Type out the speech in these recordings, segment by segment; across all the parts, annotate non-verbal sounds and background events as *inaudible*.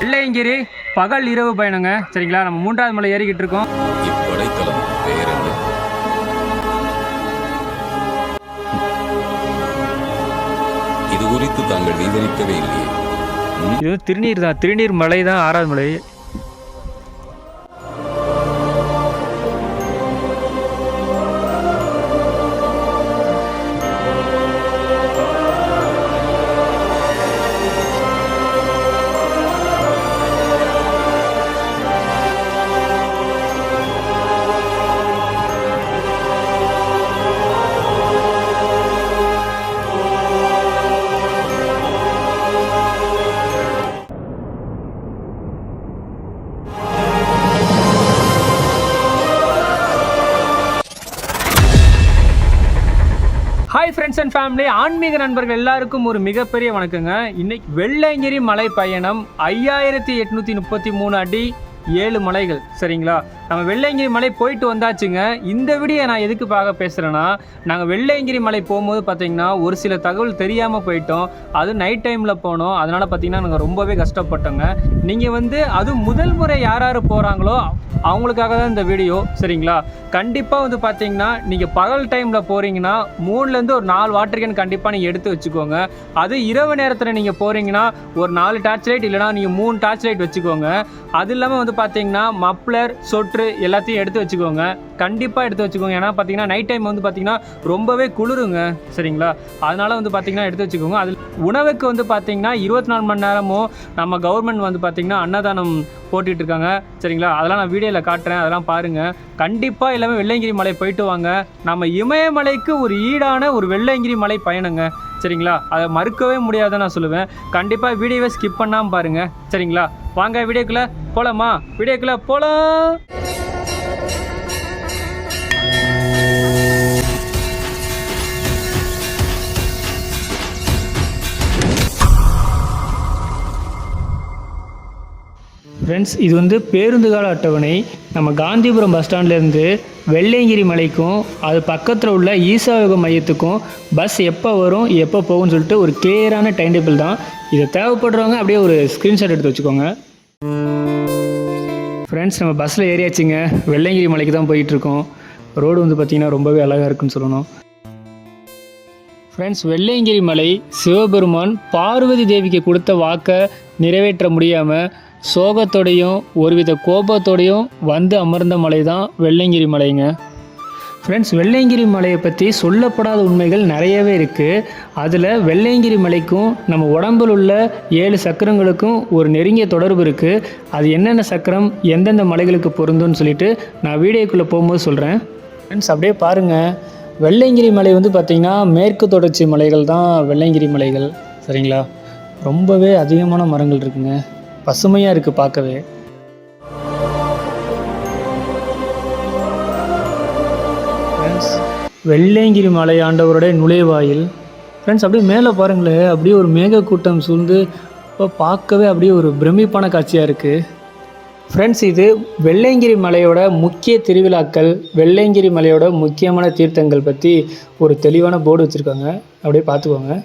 வெள்ளையங்கிரி பகல் இரவு பயணங்க. சரிங்களா நம்ம மூன்றாவது மலை ஏறிக்கிட்டு இருக்கோம். இது குறித்து தாங்கள் விவரிக்கவே இல்லையே. இது திருநீர் தான் திருநீர் மலை தான் ஆறாவது மலை. ஃப்ரெண்ட்ஸ் அண்ட் ஃபேமிலி ஆன்மீக நண்பர்கள் எல்லாருக்கும் ஒரு மிகப்பெரிய வணக்கங்க. இன்னைக்கு வெள்ளைங்கிரி மலை பயணம் ஐயாயிரத்தி எட்நூற்றி முப்பத்தி மூணு அடி ஏழு மலைகள் சரிங்களா? நம்ம வெள்ளையங்கிரி மலை போயிட்டு வந்தாச்சுங்க. இந்த வீடியோ நான் எதுக்கு பார்க்க பேசுகிறேன்னா நாங்கள் வெள்ளையங்கிரி மலை போகும்போது பார்த்தீங்கன்னா ஒரு சில தகவல் தெரியாமல் போயிட்டோம். அது நைட் டைமில் போனோம். அதனால் பார்த்தீங்கன்னா நாங்கள் ரொம்பவே கஷ்டப்பட்டோங்க. நீங்கள் வந்து அது முதல் முறை யார் யார் போகிறாங்களோ அவங்களுக்காக தான் இந்த வீடியோ சரிங்களா? கண்டிப்பாக வந்து பார்த்தீங்கன்னா நீங்கள் பகல் டைமில் போகிறீங்கன்னா மூணுலேருந்து ஒரு நாலு வாட்டர் கேன் கண்டிப்பாக நீங்கள் எடுத்து வச்சுக்கோங்க. அது இரவு நேரத்தில் நீங்கள் போகிறீங்கன்னா ஒரு நாலு டார்ச் லைட் இல்லைனா நீங்கள் மூணு டார்ச் லைட் வச்சுக்கோங்க. அது இல்லாமல் வந்து பார்த்தீங்கன்னா மப்ளர் சொட்டு சொட்ரு எல்லாத்தையும் எடுத்து வச்சுக்கோங்க. கண்டிப்பாக எடுத்து வச்சுக்கோங்க. ஏன்னா பார்த்தீங்கன்னா நைட் டைம் வந்து பார்த்தீங்கன்னா ரொம்பவே குளிருங்க. சரிங்களா? அதனால் வந்து பார்த்தீங்கன்னா எடுத்து வச்சுக்கோங்க. அதில் உணவுக்கு வந்து பார்த்தீங்கன்னா இருபத்தி நாலு மணி நேரமும் நம்ம கவர்மெண்ட் வந்து பார்த்தீங்கன்னா அன்னதானம் போட்டுட்டு இருக்காங்க. சரிங்களா? அதெல்லாம் நான் வீடியோவில் காட்டுறேன். அதெல்லாம் பாருங்கள் கண்டிப்பாக எல்லாமே வெள்ளையங்கிரி மலை போயிட்டு வாங்க. நம்ம இமயமலைக்கு ஒரு ஈடான ஒரு வெள்ளையங்கிரி மலை பயணங்க. சரிங்களா? அதை மறுக்கவே முடியாதுன்னு நான் சொல்லுவேன். கண்டிப்பாக வீடியோவை ஸ்கிப் பண்ணாமல் பாருங்கள் சரிங்களா? வாங்க வீடியோக்குள்ளே போகலாமா வீடியோக்குள்ளே போகலாம் ஃப்ரெண்ட்ஸ் இது வந்து பேருந்து கால அட்டவணை. நம்ம காந்திபுரம் பஸ் ஸ்டாண்ட்லேருந்து வெள்ளையங்கிரி மலைக்கும் அது பக்கத்தில் உள்ள ஈசாயோக மையத்துக்கும் பஸ் எப்போ வரும் எப்போ போகும்னு சொல்லிட்டு ஒரு கிளியரான டைம் டேபிள் தான். இதை தேவைப்படுறவங்க அப்படியே ஒரு ஸ்க்ரீன்ஷாட் எடுத்து வச்சுக்கோங்க. ஃப்ரெண்ட்ஸ் நம்ம பஸ்ஸில் ஏறியாச்சுங்க. வெள்ளையங்கிரி மலைக்கு தான் போயிட்டுருக்கோம். ரோடு வந்து பார்த்திங்கன்னா ரொம்பவே அழகாக இருக்குன்னு சொல்லணும். ஃப்ரெண்ட்ஸ் வெள்ளையங்கிரி மலை சிவபெருமான் பார்வதி தேவிக்கு கொடுத்த வாக்கை நிறைவேற்ற முடியாமல் சோகத்தோடையும் ஒருவித கோபத்தோடையும் வந்து அமர்ந்த மலை தான் வெள்ளையங்கிரி மலைங்க. ஃப்ரெண்ட்ஸ் வெள்ளையங்கிரி மலையை பற்றி சொல்லப்படாத உண்மைகள் நிறையவே இருக்குது அதில் வெள்ளையங்கிரி மலைக்கும் நம்ம உடம்பில் உள்ள ஏழு சக்கரங்களுக்கும் ஒரு நெருங்கிய தொடர்பு இருக்குது அது என்னென்ன சக்கரம் எந்தெந்த மலைகளுக்கு பொருந்தும்னு சொல்லிட்டு நான் வீடியோக்குள்ளே போகும்போது சொல்கிறேன் ஃப்ரெண்ட்ஸ் அப்படியே பாருங்கள் வெள்ளையங்கிரி மலை வந்து பார்த்திங்கன்னா மேற்கு தொடர்ச்சி மலைகள் தான் வெள்ளையங்கிரி மலைகள். சரிங்களா? ரொம்பவே அதிகமான மரங்கள் இருக்குங்க. பசுமையாக இருக்குது பார்க்கவே. ஃப்ரெண்ட்ஸ் வெள்ளையங்கிரி மலை ஆண்டவருடைய நுழைவாயில். ஃப்ரெண்ட்ஸ் அப்படியே மேலே பாருங்களேன் அப்படியே ஒரு மேகக்கூட்டம் சூழ்ந்து இப்போ பார்க்கவே அப்படியே ஒரு பிரமிப்பான காட்சியாக இருக்குது ஃப்ரெண்ட்ஸ் இது வெள்ளையங்கிரி மலையோட முக்கிய திருவிழாக்கள் வெள்ளையங்கிரி மலையோட முக்கியமான தீர்த்தங்கள் பற்றி ஒரு தெளிவான போர்டு வச்சுருக்காங்க. அப்படியே பார்த்துக்கோங்க.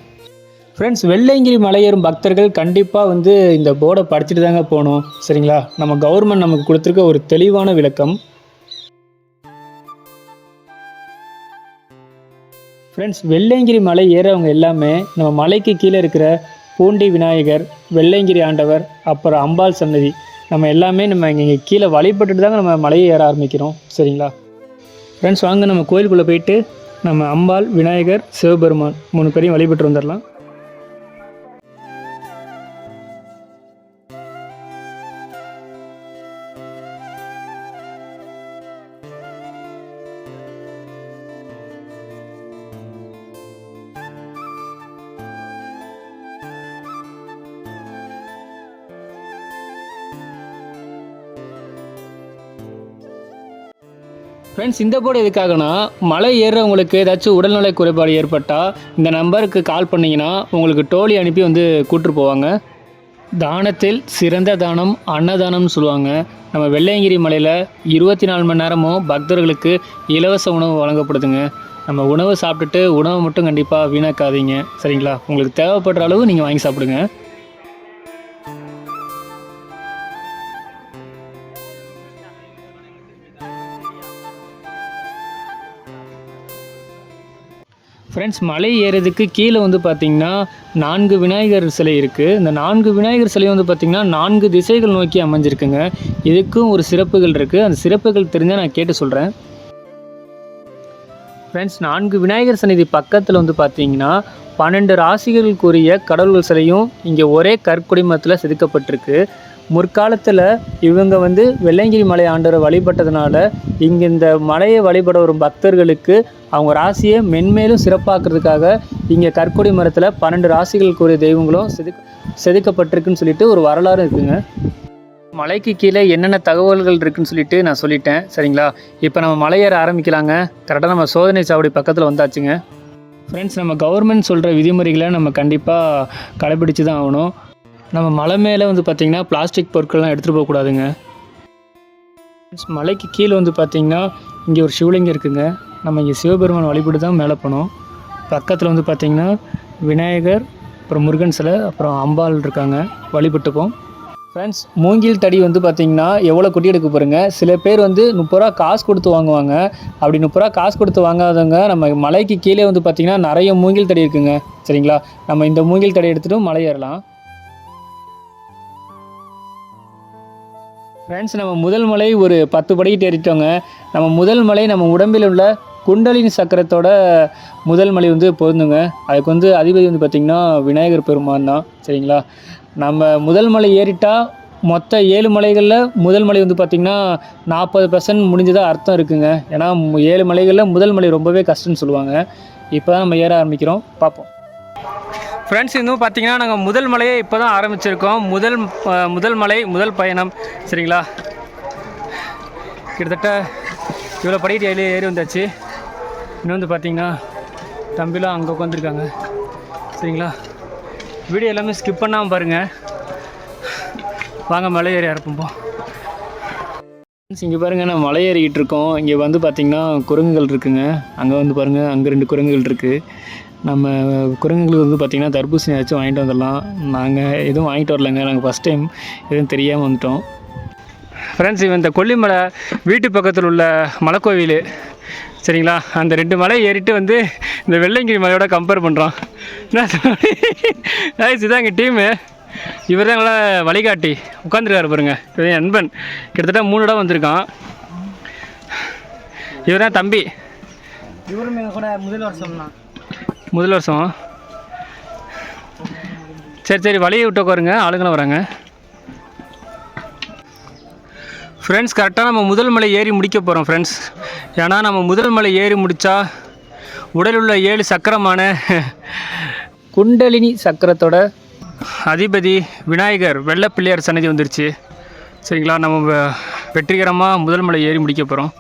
ஃப்ரெண்ட்ஸ் வெள்ளையங்கிரி மலையேறும் பக்தர்கள் கண்டிப்பாக வந்து இந்த போர்டை படிச்சுட்டு தாங்க போகணும். சரிங்களா? நம்ம கவர்மெண்ட் நமக்கு கொடுத்துருக்க ஒரு தெளிவான விளக்கம். ஃப்ரெண்ட்ஸ் வெள்ளையங்கிரி மலை ஏறவங்க எல்லாமே நம்ம மலைக்கு கீழே இருக்கிற பூண்டி விநாயகர் வெள்ளையங்கிரி ஆண்டவர் அப்புறம் அம்பாள் சன்னதி நம்ம எல்லாமே நம்ம இங்கே கீழே வழிபட்டுட்டு தாங்க நம்ம மலையை ஏற ஆரம்பிக்கிறோம். சரிங்களா? ஃப்ரெண்ட்ஸ் வாங்க நம்ம கோயிலுக்குள்ளே போயிட்டு நம்ம அம்பாள் விநாயகர் சிவபெருமான் மூணு பேரையும் வழிபட்டு வந்துடலாம் ஃப்ரெண்ட்ஸ் இந்த போர்டு எதுக்காகனா மலை ஏறுறவங்களுக்கு ஏதாச்சும் உடல்நலை குறைபாடு ஏற்பட்டால் இந்த நம்பருக்கு கால் பண்ணிங்கன்னா உங்களுக்கு டோலி அனுப்பி வந்து கூட்டு போவாங்க. தானத்தில் சிறந்த தானம் அன்னதானம்னு சொல்லுவாங்க. நம்ம வெள்ளையங்கிரி மலையில் இருபத்தி நாலு மணி நேரமும் பக்தர்களுக்கு இலவச உணவு வழங்கப்படுதுங்க. நம்ம உணவு சாப்பிட்டுட்டு உணவை மட்டும் கண்டிப்பாக வீணாக்காதீங்க. சரிங்களா? உங்களுக்கு தேவைப்படுற அளவு நீங்கள் வாங்கி சாப்பிடுங்க. ஃப்ரெண்ட்ஸ் மலை ஏறுறதுக்கு கீழே வந்து பார்த்திங்கன்னா நான்கு விநாயகர் சிலை இருக்குது இந்த நான்கு விநாயகர் சிலை வந்து பார்த்திங்கன்னா நான்கு திசைகள் நோக்கி அமைஞ்சிருக்குங்க. இதுக்கும் ஒரு சிறப்புகள் இருக்குது அந்த சிறப்புகள் தெரிஞ்சால் நான் கேட்டு சொல்கிறேன் ஃப்ரெண்ட்ஸ் நான்கு விநாயகர் சன்னிதி பக்கத்தில் வந்து பார்த்தீங்கன்னா பன்னெண்டு ராசிகளுக்குரிய கடவுள் சிலையும் இங்கே ஒரே கற்குடிமத்தில் செதுக்கப்பட்டிருக்கு. முற்காலத்தில் இவங்க வந்து வெள்ளையங்கிரி மலை ஆண்டரை வழிபட்டதுனால இங்கே இந்த மலையை வழிபட வரும் பக்தர்களுக்கு அவங்க ராசியை மென்மேலும் சிறப்பாக்குறதுக்காக இங்கே கற்கொடி மரத்தில் பன்னெண்டு ராசிகளுக்குரிய தெய்வங்களும் செதுக்க செதுக்கப்பட்டிருக்குன்னு சொல்லிட்டு ஒரு வரலாறு இருக்குங்க. மலைக்கு கீழே என்னென்ன தகவல்கள் இருக்குன்னு சொல்லிட்டு நான் சொல்லிட்டேன் சரிங்களா? இப்போ நம்ம மலை ஏற ஆரம்பிக்கலாங்க கரெக்டாக நம்ம சோதனை சாவடி பக்கத்தில் வந்தாச்சுங்க. ஃப்ரெண்ட்ஸ் நம்ம கவர்மெண்ட் சொல்கிற விதிமுறைகளை நம்ம கண்டிப்பாக கடைபிடிச்சு தான் ஆகணும். நம்ம மலை மேலே வந்து பார்த்திங்கன்னா பிளாஸ்டிக் பொருட்கள்லாம் எடுத்துகிட்டு போகக்கூடாதுங்க மலைக்கு கீழே வந்து பார்த்திங்கன்னா இங்கே ஒரு சிவலிங்கம் இருக்குதுங்க நம்ம இங்கே சிவபெருமான் வழிபட்டு தான் மேலே போனோம். பக்கத்தில் வந்து பார்த்திங்கன்னா விநாயகர் அப்புறம் முருகன் சிலை அப்புறம் அம்பாள் இருக்காங்க. வழிபட்டுப்போம். ஃப்ரெண்ட்ஸ் மூங்கில் தடி வந்து பார்த்திங்கன்னா எவ்வளோ குட்டி எடுக்க போகிறங்க சில பேர் வந்து முப்பது ரூபா காசு கொடுத்து வாங்குவாங்க. அப்படி முப்பது ரூபா காசு கொடுத்து வாங்காதவங்க நம்ம மலைக்கு கீழே வந்து பார்த்திங்கன்னா நிறைய மூங்கில் தடி இருக்குங்க. சரிங்களா? நம்ம இந்த மூங்கில் தடி எடுத்துகிட்டு மலை ஏறலாம். ஃப்ரெண்ட்ஸ் நம்ம முதல் மலை ஒரு பத்து படிக்கிட்டு ஏறிட்டோங்க நம்ம முதல் மலை நம்ம உடம்பில் உள்ள குண்டலினி சக்கரத்தோட முதல் மலை வந்து பொருந்துங்க. அதுக்கு வந்து அதிபதி வந்து பார்த்திங்கன்னா விநாயகர் பெருமான் தான். சரிங்களா? நம்ம முதல் மலை ஏறிட்டால் மொத்த ஏழு மலைகளில் முதல் மலை வந்து பார்த்திங்கன்னா நாற்பது பர்சன்ட் முடிஞ்சதாக அர்த்தம் இருக்குங்க. ஏன்னா மு- ஏழு மலைகளில் முதல் மலை ரொம்பவே கஷ்டம்னு சொல்லுவாங்க. இப்போ தான் நம்ம ஏற ஆரம்பிக்கிறோம். பார்ப்போம். ஃப்ரெண்ட்ஸ் இன்னும் பார்த்தீங்கன்னா நாங்கள் முதல் மலையை இப்போ தான் ஆரம்பிச்சிருக்கோம். முதல் முதல் மலை முதல் பயணம். சரிங்களா? கிட்டத்தட்ட இவ்வளோ படிக்கிட்டு ஏறி ஏறி வந்தாச்சு. இன்னும் வந்து பார்த்தீங்கன்னா தம்பிலாம் அங்கே உட்காந்துருக்காங்க சரிங்களா? வீடியோ எல்லாமே ஸ்கிப் பண்ணாமல் பாருங்கள் வாங்க மலை ஏறி இறப்போம் இங்கே பாருங்கள் நான் மலை ஏறிக்கிட்டு இருக்கோம். இங்கே வந்து பார்த்திங்கன்னா குரங்குகள் இருக்குங்க. அங்கே வந்து பாருங்கள் அங்கே ரெண்டு குரங்குகள் இருக்குது நம்ம குரங்குகளுக்கு வந்து பார்த்திங்கன்னா தர்பூசணி ஏதாச்சும் வாங்கிட்டு வந்துடலாம். நாங்கள் எதுவும் வாங்கிட்டு வரலங்க. நாங்கள் ஃபஸ்ட் டைம் எதுவும் தெரியாமல் வந்துட்டோம். ஃப்ரெண்ட்ஸ் இவன் இந்த கொல்லிமலை வீட்டு பக்கத்தில் உள்ள மலைக்கோவில். சரிங்களா? அந்த ரெண்டு மலை ஏறிட்டு வந்து இந்த வெள்ளைங்கிரி மலையோட கம்பேர் பண்ணுறான் இதுதான் எங்கள் டீமு இவர் தான் எங்களை வழிகாட்டி. உட்காந்துருக்காரு பாருங்க. இவர் என் நண்பன். கிட்டத்தட்ட மூணு இடம் வந்திருக்கான். இவர் தான் தம்பி. இவரும் கூட முதல் வருஷம்னா முதல் வருஷம். சரி சரி வழியை விட்டு உட்காருங்க. ஆளுங்களும் வராங்க. ஃப்ரெண்ட்ஸ் கரெக்டாக நம்ம முதல் மலை ஏறி முடிக்க போகிறோம் ஃப்ரெண்ட்ஸ் ஏன்னா நம்ம முதல் மலை ஏறி முடித்தா உடலில் உள்ள ஏழு சக்கரமான குண்டலினி சக்கரத்தோட அதிபதி விநாயகர் வெள்ளப்பிள்ளையார் சன்னதி வந்துருச்சு. சரிங்களா? நம்ம வெற்றிகரமாக முதல் மலை ஏறி முடிக்க போகிறோம்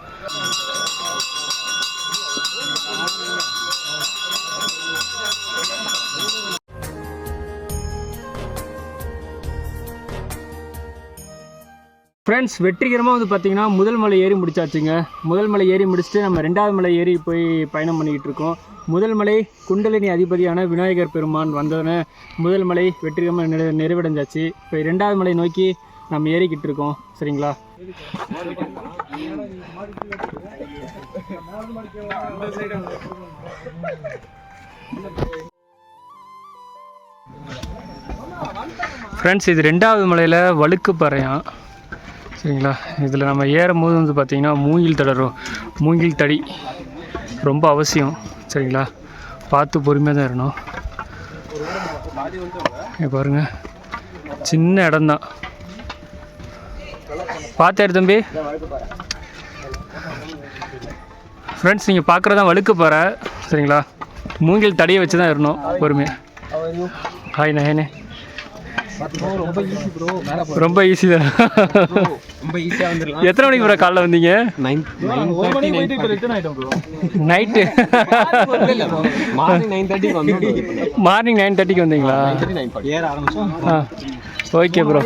ஃப்ரெண்ட்ஸ் வெற்றிகரமாக வந்து பார்த்தீங்கன்னா முதல் மலை ஏறி முடிச்சாச்சுங்க. முதல் மலை ஏறி முடிச்சுட்டு நம்ம ரெண்டாவது மலை ஏறி போய் பயணம் பண்ணிக்கிட்டு இருக்கோம். முதல் மலை குண்டலினி அதிபதியான விநாயகர் பெருமான் வந்தோடனே முதல் மலை வெற்றிகரமாக நிறை நிறைவடைஞ்சாச்சு. இப்போ ரெண்டாவது மலை நோக்கி நம்ம ஏறிக்கிட்டு இருக்கோம். சரிங்களா? ஃப்ரெண்ட்ஸ் இது ரெண்டாவது மலையில் வழுக்கு பாறையாம் சரிங்களா? இதில் நம்ம ஏறும் போது வந்து பார்த்திங்கன்னா மூங்கில் தடரும் மூங்கில் தடி ரொம்ப அவசியம் சரிங்களா? பார்த்து பொறுமையாக தான் இருக்கணும் இங்க பாருங்கள் சின்ன இடம்தான் பார்த்தாரு தம்பி. ஃப்ரெண்ட்ஸ் நீங்கள் பார்க்குறதான் வழுக்கு போகிற சரிங்களா? மூங்கில் தடியை வச்சு தான் இருக்கணும் பொறுமையாக ஹாய் நயனே ரொம்ப ஈஸி ப்ரோ மேலே ரொம்ப ஈஸி தான்? ரொம்ப ஈஸியாக வந்துடலாம். எத்தனை மணிக்கு ப்ரோ காலைல வந்தீங்க? Nine nine nine night morning nine தேர்ட்டிக்கு வந்தோம் மார்னிங் நைன் தேர்ட்டிக்கு வந்தீங்களா? நைன் ஏற ஆரம்பிச்சோம். Okay bro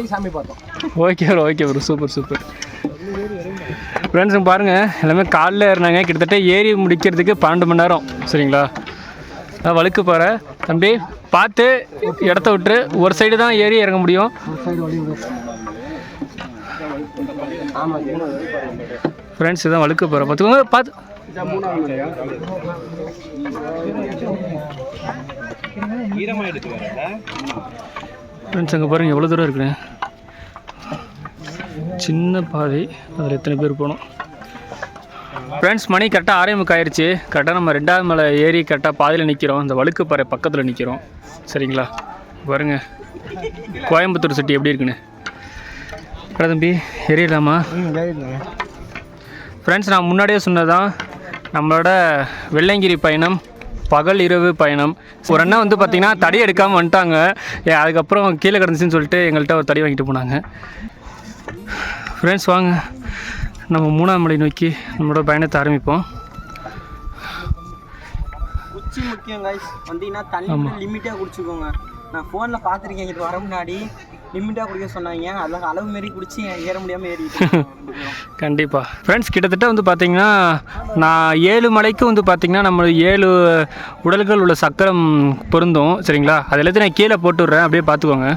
okay bro okay bro super super ஃப்ரெண்ட்ஸுங்க பாருங்கள் எல்லாமே காலைல ஏறினாங்க. கிட்டத்தட்ட ஏறி முடிக்கிறதுக்கு பன்னெண்டு மணி நேரம். சரிங்களா? அதான் வழுக்கு பாரு தம்பி பார்த்து இடத்த விட்டு ஒரு சைடு தான் ஏறி இறங்க முடியும். ஃப்ரெண்ட்ஸ் இதான் வழுக்கு போகிற பார்த்துக்கோங்க பார்த்து. ஃப்ரெண்ட்ஸ் அங்கே பாருங்கள் எவ்வளோ தூரம் இருக்குன்னு. சின்ன பாதை. அதில் எத்தனை பேர் போகணும்? ஃப்ரெண்ட்ஸ் மணி கரெக்டாக முக்கு ஆயிடுச்சு கரெக்டாக நம்ம ரெண்டாவது மலை ஏறி கரெக்டாக பாதையில் நிற்கிறோம் இந்த வழுக்குப்பாறை பக்கத்தில் நிற்கிறோம் சரிங்களா? பாருங்க கோயம்புத்தூர் சிட்டி எப்படி இருக்குன்னு? அட தம்பி ஏறிடலாமா? ஃப்ரெண்ட்ஸ் நான் முன்னாடியே சொன்னதான் நம்மளோட வெள்ளையங்கிரி பயணம் பகல் இரவு பயணம். ஒரு அண்ணா வந்து பார்த்திங்கன்னா தடி எடுக்காமல் வந்துட்டாங்க. அதுக்கப்புறம் கீழே கிடந்துச்சுன்னு சொல்லிட்டு எங்கள்கிட்ட ஒரு தடி வாங்கிட்டு போனாங்க. ஃப்ரெண்ட்ஸ் வாங்க. நம்ம மூணாம் மலை நோக்கி நம்மளோட பயணத்தை ஆரம்பிப்போம். குச்சி முக்கியம் கைஸ் வந்தீங்கன்னா தண்ணி லிமிட்டாக குடிச்சுக்கோங்க. நான் ஃபோனில் பார்த்துருக்கேன் இங்கிட்டு வர முன்னாடி. லிமிட்டாக குடிக்க சொன்னாங்க. அதில் அளவு மாரி குடிச்சு ஏற முடியாமல் ஏறிட்டு *laughs* கண்டிப்பாக ஃப்ரெண்ட்ஸ் கிட்டத்தட்ட வந்து பார்த்திங்கன்னா நான் ஏழு மலைக்கு வந்து பார்த்திங்கன்னா நம்ம ஏழு உடல்கள் உள்ள சக்கரம் பொருந்தும். சரிங்களா? அது எல்லாத்தையும் நான் கீழே போட்டு விட்றேன் அப்படியே பார்த்துக்கோங்க.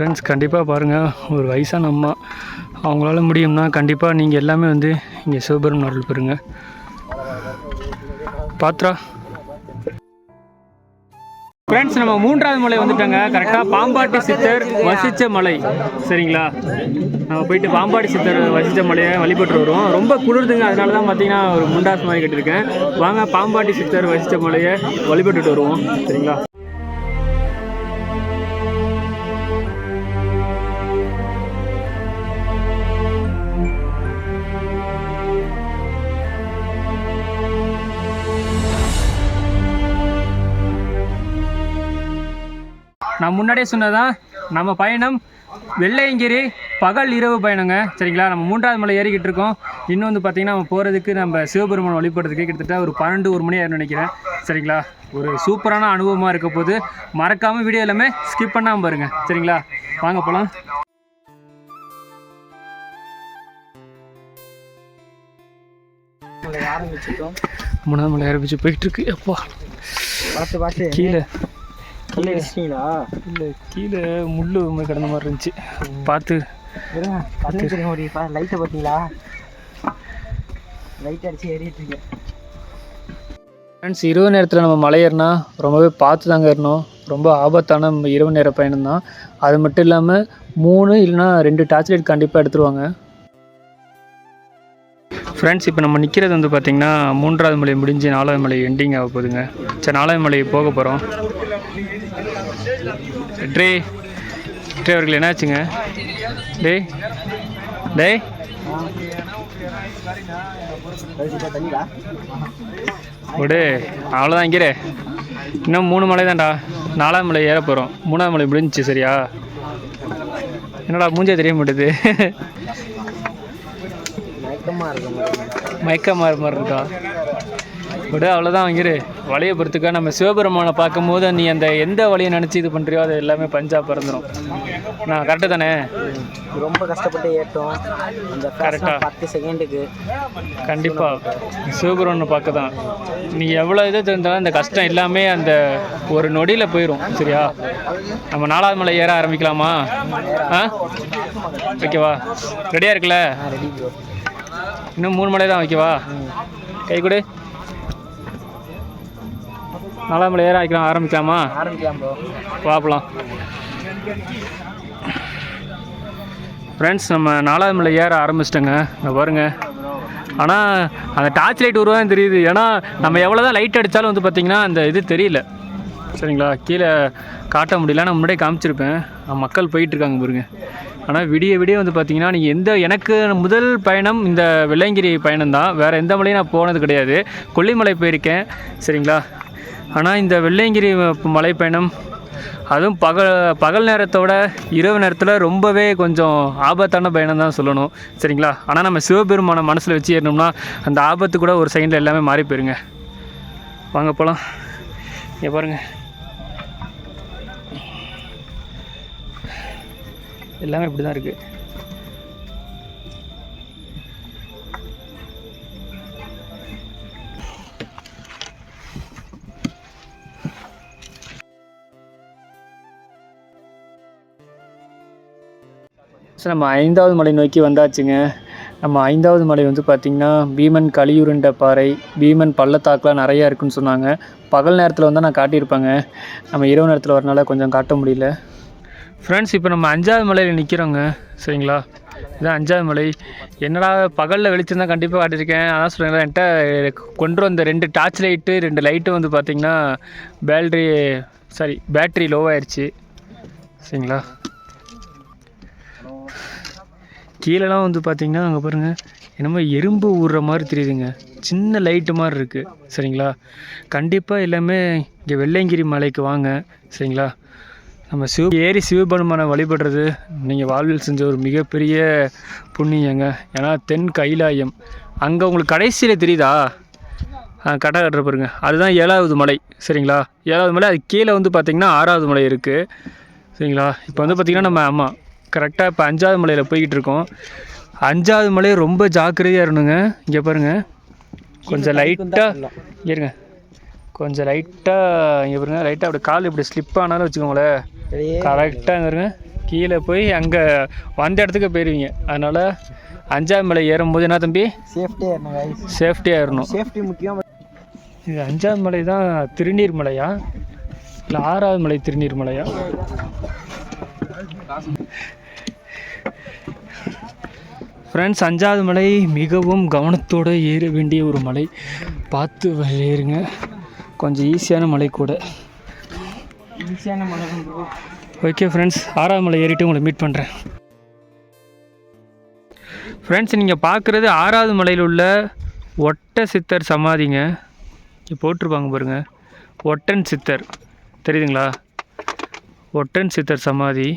ஃப்ரெண்ட்ஸ் கண்டிப்பாக பாருங்கள் ஒரு வயசான அம்மா. அவங்களால முடியும்னா கண்டிப்பாக நீங்கள் எல்லாமே வந்து இங்கே சிவபெருமன் அருள் பெறுங்க. பாத்ரா. ஃப்ரெண்ட்ஸ் நம்ம மூன்றாவது மலை வந்துட்டோங்க. கரெக்டாக பாம்பாட்டி சித்தர் வசித்த மலை. சரிங்களா? நம்ம போயிட்டு பாம்பாட்டி சித்தர் வசித்த மலையை வழிபட்டு வருவோம். ரொம்ப குளிர்துங்க. அதனால தான் பார்த்தீங்கன்னா ஒரு முண்டாஸ் மாதிரி கட்டியிருக்கேன். வாங்க பாம்பாட்டி சித்தர் வசித்த மலையை வழிபட்டுட்டு வருவோம். சரிங்களா? நான் முன்னாடியே சொன்னதான் நம்ம பயணம் வெள்ளையங்கிரி பகல் இரவு பயணங்க. சரிங்களா? நம்ம மூன்றாவது மலை ஏறிக்கிட்டு இருக்கோம். இன்னும் வந்து பார்த்திங்கன்னா நம்ம போகிறதுக்கு நம்ம சிவபெருமான் வழிபடுறதுக்கு கிட்டத்தட்ட ஒரு பன்னெண்டு ஒரு மணி ஆயிரம் நினைக்கிறேன். சரிங்களா? ஒரு சூப்பரான அனுபவமாக இருக்க போது மறக்காமல் வீடியோ எல்லாமே ஸ்கிப் பண்ணாமல் பாருங்க. சரிங்களா? வாங்க போகலாம் ஆரம்பிச்சிட்டோம் மூணாவது மலை ஆரம்பிச்சு போயிட்டு இருக்கு. எப்பா பார்த்து பார்த்து. கீழே. கீழே. வச்சிட்டீங்களா இல்லை கீழே முள் மாதிரி கிடந்த மாதிரி இருந்துச்சு. பார்த்து. கண்ணு தெரியும் ஒரு லைட்டை பார்த்தீங்களா லைட் அடிச்சு ஏறிட்டு இருக்கேன். ஃப்ரெண்ட்ஸ் இரவு நேரத்தில் நம்ம மலை ஏறினா ரொம்பவே பார்த்து தாங்க ஏறணும். ரொம்ப ஆபத்தான இரவு நேர பயணம் தான் அது மட்டும் இல்லாமல் மூணு இல்லைன்னா ரெண்டு டார்ச் லைட் கண்டிப்பாக எடுத்துருவாங்க. ஃப்ரெண்ட்ஸ் இப்போ நம்ம நிற்கிறது வந்து பார்த்திங்கன்னா மூன்றாவது மலை முடிஞ்சு நாலாவது மலை எண்டிங் ஆக போகுதுங்க. சரி நாலாவது மலை போக போகிறோம் ட்ரே ட்ரே அவர்கள் என்னாச்சுங்க? டேய் டேய். ஒடே அவ்வளோதான் இங்கே இன்னும் மூணு மலை தான்டா. நாலாவது மலை ஏற போகிறோம் மூணாவது மலை முடிஞ்சிச்சு சரியா? என்னடா மூஞ்சே தெரிய மாட்டேது. மயக்கமாக இருக்க மயக்கமாக மாதிரி இருக்கா? விடு அவ்வளோதான் வாங்கிரு வழியை பொறுத்துக்க. நம்ம சிவபெருமானை பார்க்கும்போது நீ அந்த எந்த வழியை நினச்சி இது பண்ணுறியோ அது எல்லாமே பஞ்சா பறந்துடும் நான் கரெக்டு தானே? ரொம்ப கஷ்டப்பட்டு ஏற்றோம் அந்த first பத்து செகண்டுக்கு கண்டிப்பாக சிவபெருமானை பார்க்க தான் நீ எவ்வளோ இது தெரிந்தாலும் அந்த கஷ்டம் எல்லாமே அந்த ஒரு நொடியில் போயிடும் சரியா? நம்ம நாலாவது மலை ஏற ஆரம்பிக்கலாமா? ஆ? ஓகேவா? ரெடியாக இருக்குல்ல? இன்னும் மூணு மலை தான் ஓகேவா கை கொடு. நாலாவது மலை ஏற ஆரம்பிக்கலாம் ஆரம்பிக்கலாமா? ஆரம்பிக்கலாம் ப்ரோ பார்க்கலாம் ஃப்ரெண்ட்ஸ் நம்ம நாலாவது மலை ஏற ஆரம்பிச்சிட்டோங்க. இங்கே பாருங்க. ஆனால் அந்த டார்ச் லைட் உருவாதான் தெரியுது. ஏன்னா நம்ம எவ்வளோ தான் லைட் அடித்தாலும் வந்து பார்த்திங்கன்னா அந்த இது தெரியல. சரிங்களா? கீழே காட்ட முடியல. நான் முன்னாடியே காமிச்சிருப்பேன். மக்கள் போயிட்டுருக்காங்க பாருங்க. ஆனால் விடிய விடிய வந்து பார்த்திங்கன்னா நீங்கள் எந்த எனக்கு முதல் பயணம் இந்த வெள்ளையங்கிரி பயணம் தான் வேறு எந்த மலையும் நான் போனது கிடையாது. கொல்லிமலை போயிருக்கேன். சரிங்களா? ஆனால் இந்த வெள்ளையங்கிரி மலை பயணம் அதுவும் பகல் பகல் நேரத்தோட இரவு நேரத்தில் ரொம்பவே கொஞ்சம் ஆபத்தான பயணம் தான் சொல்லணும். சரிங்களா? ஆனால் நம்ம சிவபெருமான மனசில் வச்சு ஏறினோம்னா அந்த ஆபத்து கூட ஒரு செகண்டில் எல்லாமே மாறி போயிருங்க. வாங்க போகலாம் இங்கே பாருங்கள் எல்லாமே இப்படி தான் இருக்குது ஸோ நம்ம ஐந்தாவது மலை நோக்கி வந்தாச்சுங்க. நம்ம ஐந்தாவது மலை வந்து பார்த்திங்கன்னா பீமன் கலியுருண்ட பாறை பீமன் பள்ளத்தாக்குலாம் நிறையா இருக்குன்னு சொன்னாங்க. பகல் நேரத்தில் வந்து நான் காட்டியிருப்பேங்க. நம்ம இரவு நேரத்தில் வரனால கொஞ்சம் காட்ட முடியல. ஃப்ரெண்ட்ஸ் இப்போ நம்ம அஞ்சாவது மலையில் நிற்கிறோங்க சரிங்களா? இதான் அஞ்சாவது மலை. என்னடா பகலில் வெளிச்சம் தான் கண்டிப்பாக காட்டியிருக்கேன். அதான் சொல்கிறேன் என்கிட்ட கொண்டு வந்த ரெண்டு டார்ச் லைட்டு ரெண்டு லைட்டு வந்து பார்த்திங்கன்னா பேட்ரி சாரி பேட்ரி லோவாயிருச்சு சரிங்களா? கீழெலாம் வந்து பார்த்திங்கன்னா அங்கே பாருங்கள் என்னமோ எறும்பு ஊறுற மாதிரி தெரியுதுங்க. சின்ன லைட்டு மாதிரி இருக்குது சரிங்களா? கண்டிப்பாக எல்லாமே இங்கே வெள்ளையங்கிரி மலைக்கு வாங்க. சரிங்களா? நம்ம சிவ ஏரி சிவபெருமானை வழிபடுறது நீங்கள் வாழ்வில் செஞ்ச ஒரு மிகப்பெரிய புண்ணியங்க. ஏன்னா தென் கைலாயம். அங்கே உங்களுக்கு கடைசியில் தெரியுதா? ஆ, கடை கட்டுற பாருங்க. அதுதான் ஏழாவது மலை. சரிங்களா? ஏழாவது மலை அது கீழே வந்து பார்த்திங்கன்னா ஆறாவது மலை இருக்குது சரிங்களா? இப்போ வந்து பார்த்திங்கன்னா நம்ம ஆமாம் கரெக்டாக இப்போ அஞ்சாவது மலையில் போய்கிட்டு இருக்கோம். அஞ்சாவது மலை ரொம்ப ஜாக்கிரதையாக இருக்கணுங்க. இங்கே பாருங்கள் கொஞ்சம் லைட்டாக இருங்க. கொஞ்சம் லைட்டாக இங்கே பாருங்க. லைட்டாக அப்படி கால் இப்படி ஸ்லிப் ஆனாலும் வச்சுக்கோங்களேன். கரெக்டாக இருங்க. கீழே போய் அங்கே வந்த இடத்துக்கு போயிடுவீங்க அதனால் அஞ்சாவது மலை ஏறும்போது என்ன தம்பி? சேஃப்டியாக கைஸ் சேஃப்டியாக ஏறணும் சேஃப்டி முக்கியம். இது அஞ்சாவது மலை தான் திருநீர் மலையா? இல்லை ஆறாவது மலை திருநீர் மலையா? ஃப்ரெண்ட்ஸ் அஞ்சாவது மலை மிகவும் கவனத்தோடு ஏற வேண்டிய ஒரு மலை. பார்த்து ஏறுங்க கொஞ்சம் ஈஸியான மலை கூட. ஈஸியான மலை ப்ரோ ஓகே ஃப்ரெண்ட்ஸ் ஆறாவது மலை ஏறிட்டு உங்களை மீட் பண்ணுறேன் ஃப்ரெண்ட்ஸ் நீங்கள் பார்க்குறது ஆறாவது மலையில் உள்ள ஒட்ட சித்தர் சமாதிங்க. இங்கே போட்டிருப்பாங்க பாருங்க. ஒட்டன் சித்தர். தெரியுதுங்களா? ஒட்டன் சித்தர் சமாதி.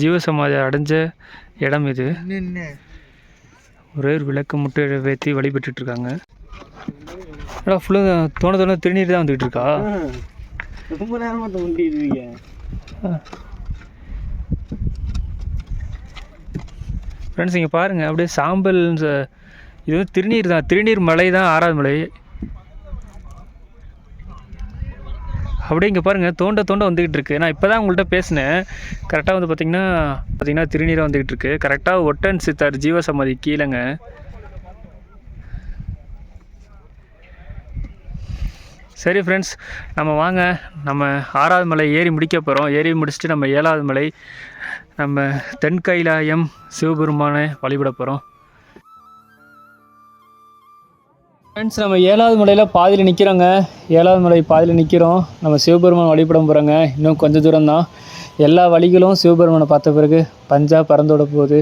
ஜீவ சமாதி அடைஞ்ச இடம் இது. ஒரே ஒரு விளக்கு மட்டும் வைத்து வழிபட்டுட்டு இருக்காங்க. ஃபுல்லாக தோண தோண திருநீர் தான் வந்துகிட்டு இருக்கா? ரொம்ப நேரமா தோண்டிட்டு இருக்கேன் ஃப்ரெண்ட்ஸ் இங்கே பாருங்கள் அப்படியே சாம்பல் இது வந்து திருநீர் தான் திருநீர் மலை தான் ஆறாவது மலை. அப்படியே இங்கே பாருங்கள் தோண்ட தோண்ட வந்துக்கிட்டு இருக்கு. நான் இப்போ தான் உங்கள்கிட்ட பேசினேன் கரெக்டாக வந்து பார்த்திங்கன்னா பார்த்திங்கன்னா திருநீராக வந்துக்கிட்டு இருக்கு. கரெக்டாக ஒட்டன் சித்தார் ஜீவசமாதி கீழேங்க. சரி ஃப்ரெண்ட்ஸ் நம்ம வாங்க. நம்ம ஆறாவது மலை ஏறி முடிக்க போகிறோம் ஏறி முடிச்சுட்டு நம்ம ஏழாவது மலை நம்ம தென் கைலாயம் சிவபெருமானை வழிபட போகிறோம் ஃப்ரெண்ட்ஸ் நம்ம ஏழாவது மலையில் பாதியில் நிற்கிறோங்க ஏழாவது மலை பாதியில் நிற்கிறோம் நம்ம சிவபெருமான் வழிபட போகிறோங்க இன்னும் கொஞ்சம் தூரம் தான் எல்லா வழிகளும் சிவபெருமானை பார்த்த பிறகு பஞ்சா பறந்தோட போகுது.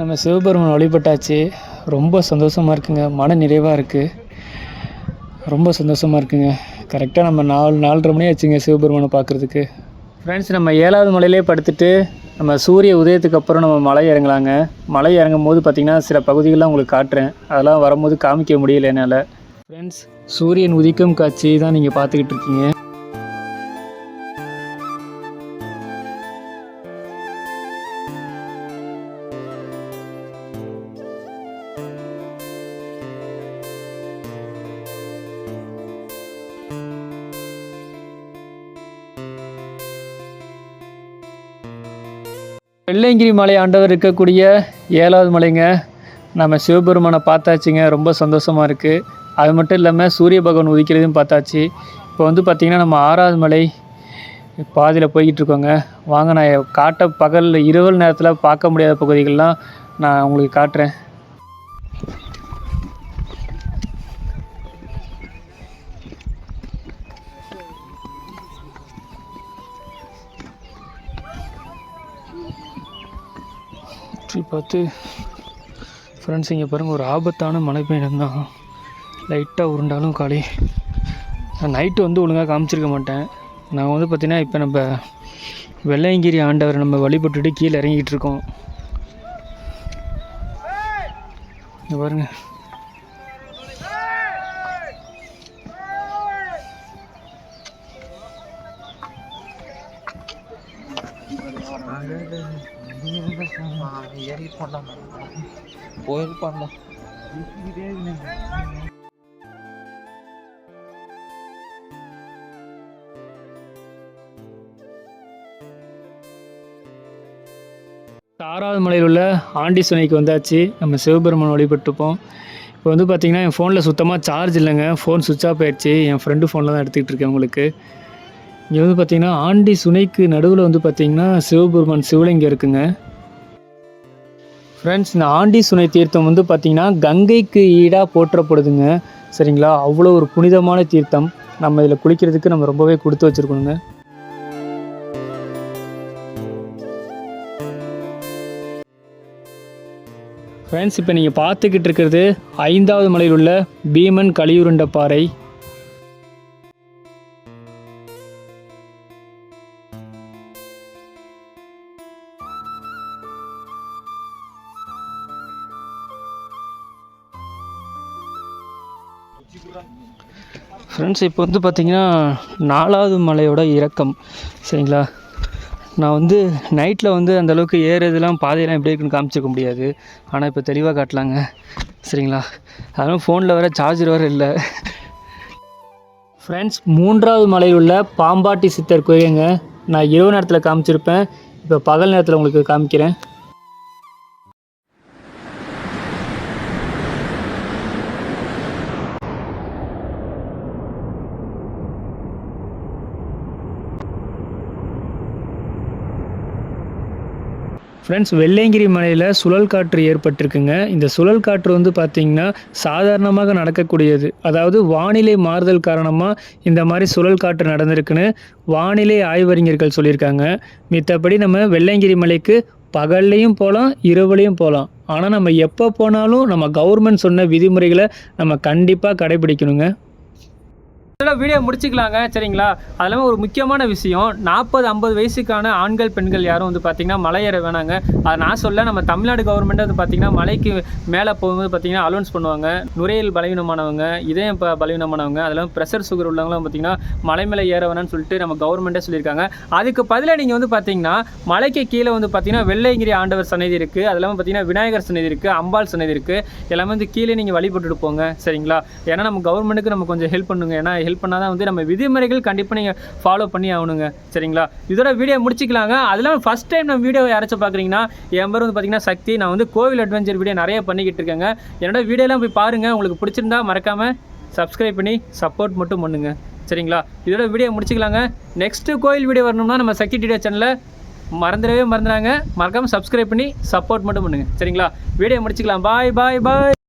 நம்ம சிவபெருமான் வழிபட்டாச்சு. ரொம்ப சந்தோஷமாக இருக்குங்க. மன நிறைவாக இருக்குது ரொம்ப சந்தோஷமாக இருக்குங்க. கரெக்டாக நம்ம நாலு நாலரை மணி ஆச்சுங்க சிவபெருமானை பார்க்குறதுக்கு. ஃப்ரெண்ட்ஸ் நம்ம ஏழாவது மலையிலே படுத்துட்டு நம்ம சூரிய உதயத்துக்கு அப்புறம் நம்ம மலை இறங்கலாங்க. மலை இறங்கும் போது பார்த்திங்கன்னா சில பகுதிகள்லாம் உங்களுக்கு காட்டுறேன். அதெல்லாம் வரும்போது காமிக்க முடியல என்னால். ஃப்ரெண்ட்ஸ் சூரியன் உதிக்கும் காட்சி தான் நீங்கள் பார்த்துக்கிட்டு இருக்கீங்க. வெள்ளையங்கிரி மலை ஆண்டவர் இருக்கக்கூடிய ஏழாவது மலைங்க. நம்ம சிவபெருமானை பார்த்தாச்சுங்க ரொம்ப சந்தோஷமாக இருக்குது அது மட்டும் இல்லாமல் சூரிய பகவான் உதிக்கிறதையும் பார்த்தாச்சு. இப்போ வந்து பார்த்திங்கன்னா நம்ம ஆறாவது மலை பாதியில் போய்கிட்டு இருக்கோங்க. வாங்க நான் காட்ட பகலில் இரவு நேரத்தில் பார்க்க முடியாத பகுதிகள்லாம் நான் உங்களுக்கு காட்டுறேன். சுற்றி பார்த்து ஃப்ரெண்ட்ஸ் இங்கே பாருங்கள் ஒரு ஆபத்தான மழை பெய்யும் தான் லைட்டாக உருண்டாலும் காலி. நான் நைட்டு வந்து ஒழுங்காக காமிச்சிருக்க மாட்டேன். நான் வந்து பார்த்திங்கன்னா இப்போ நம்ம வெள்ளையங்கிரி ஆண்டவரை நம்ம வழிபட்டுட்டு கீழே இறங்கிட்டு இருக்கோம். இங்கே பாருங்கள் கோயில் ஆறாவது மலையில் உள்ள ஆண்டி சுனைக்கு வந்தாச்சு. நம்ம சிவபெருமான் வழிபட்டுப்போம். இப்போ வந்து பார்த்தீங்கன்னா என் ஃபோனில் சுத்தமாக சார்ஜ் இல்லைங்க. ஃபோன் சுவிட்ச் ஆஃப் ஆயிடுச்சு. என் ஃப்ரெண்டு ஃபோனில் தான் எடுத்துக்கிட்டு இருக்கேன் உங்களுக்கு. இங்கே வந்து பார்த்திங்கன்னா ஆண்டி சுனைக்கு நடுவில் வந்து பார்த்திங்கன்னா சிவபெருமான் சிவலிங்கம் இருக்குங்க. ஃப்ரெண்ட்ஸ் இந்த ஆண்டி சுனை தீர்த்தம் வந்து பார்த்திங்கன்னா கங்கைக்கு ஈடாக போற்றப்படுதுங்க. சரிங்களா? அவ்வளோ ஒரு புனிதமான தீர்த்தம். நம்ம இதில் குளிக்கிறதுக்கு நம்ம ரொம்பவே கொடுத்து வச்சுருக்கணுங்க. ஃப்ரெண்ட்ஸ் இப்போ நீங்கள் பார்த்துக்கிட்டு இருக்கிறது ஐந்தாவது மலையில் உள்ள பீமன் கலியுருண்ட பாறை. ஃப்ரெண்ட்ஸ் இப்போ வந்து பார்த்தீங்கன்னா நாலாவது மலையோட இறக்கம் சரிங்களா? நான் வந்து நைட்டில் வந்து அந்தளவுக்கு ஏறுறதுலாம் பாதையெல்லாம் எப்படி இருக்குன்னு காமிச்சிக்க முடியாது. ஆனால் இப்போ தெளிவாக காட்டலாங்க சரிங்களா? அதனால் ஃபோனில் வேறு சார்ஜர் வேறு இல்லை. ஃப்ரெண்ட்ஸ் மூன்றாவது மலையில் உள்ள பாம்பாட்டி சித்தர் கோயிலுங்க நான் இரவு நேரத்தில் காமிச்சிருப்பேன். இப்போ பகல் நேரத்தில் உங்களுக்கு காமிக்கிறேன். ஃப்ரெண்ட்ஸ் வெள்ளையங்கிரி மலையில் சுழல் காற்று ஏற்பட்டிருக்குங்க. இந்த சுழல் காற்று வந்து பார்த்திங்கன்னா சாதாரணமாக நடக்கக்கூடியது. அதாவது வானிலை மாறுதல் காரணமாக இந்த மாதிரி சுழல் காற்று நடந்திருக்குன்னு வானிலை ஆய்வறிஞர்கள் சொல்லியிருக்காங்க. மித்தபடி நம்ம வெள்ளையங்கிரி மலைக்கு பகல்லையும் போகலாம் இரவுலையும் போகலாம் ஆனால் நம்ம எப்போ போனாலும் நம்ம கவர்மெண்ட் சொன்ன விதிமுறைகளை நம்ம கண்டிப்பாக கடைபிடிக்கணுங்க. இதோட வீடியோ முடிச்சுக்கலாங்க சரிங்களா? அது இல்லாமல் ஒரு முக்கியமான விஷயம் நாற்பது ஐம்பது வயசுக்கான ஆண்கள் பெண்கள் யாரும் வந்து பார்த்திங்கன்னா மலை ஏற வேணாங்க. அதை நான் சொல்ல நம்ம தமிழ்நாடு கவர்மெண்ட் வந்து பார்த்திங்கன்னா மலைக்கு மேலே போகும்போது பார்த்திங்கன்னா அலௌன்ஸ் பண்ணுவாங்க. நுரையீரல் பலவீனமானவங்க இதயம் இப்போ பலவீனமானவங்க அதெல்லாம் ப்ரெஷர் சுகர் உள்ளவங்களாம் பார்த்திங்கன்னா மலை மேலே ஏற வேணாம்னு சொல்லிட்டு நம்ம கவர்மெண்ட்டே சொல்லியிருக்காங்க. அதுக்கு பதிலாக நீங்கள் வந்து பார்த்திங்கன்னா மலைக்கு கீழே வந்து பார்த்திங்கன்னா வெள்ளைங்கிரி ஆண்டவர் சன்னதி இருக்குது அது இல்லாமல் பார்த்திங்கன்னா விநாயகர் சன்னதி இருக்குது அம்பாள் சன்னதி இருக்குது எல்லாமே வந்து கீழே நீங்கள் வழிபட்டுட்டு போங்க சரிங்களா? ஏன்னா நம்ம கவர்மெண்ட்டுக்கு நம்ம கொஞ்சம் ஹெல்ப் பண்ணுங்க. ஏன்னா ஹெல்ப் பண்ணால் தான் வந்து நம்ம விதிமுறைகள் கண்டிப்பாக நீங்கள் ஃபாலோ பண்ணி ஆகணுங்க. சரிங்களா? இதோட வீடியோ முடிச்சிக்கலாங்க. அதெல்லாம் ஃபஸ்ட் டைம் நம்ம வீடியோ யாராச்சும் பார்க்குறீங்கன்னா என் பேர் வந்து பார்த்தீங்கன்னா சக்தி. நான் வந்து கோவில் அட்வென்ச்சர் வீடியோ நிறைய பண்ணிக்கிட்டு இருக்கேங்க. என்னோட வீடியோலாம் போய் பாருங்கள் உங்களுக்கு பிடிச்சிருந்தா மறக்காமல் சப்ஸ்கிரைப் பண்ணி சப்போர்ட் மட்டும் பண்ணுங்க. சரிங்களா? இதோட வீடியோ முடிச்சிக்கலாங்க. நெக்ஸ்ட்டு கோயில் வீடியோ வரணும்னா நம்ம சக்தி டிடியோ சேனலை மறந்துடவே மறந்துடாங்க மறக்காமல் சப்ஸ்கிரைப் பண்ணி சப்போர்ட் மட்டும் பண்ணுங்கள் சரிங்களா? வீடியோ முடிச்சிக்கலாம். பாய் பாய் பாய்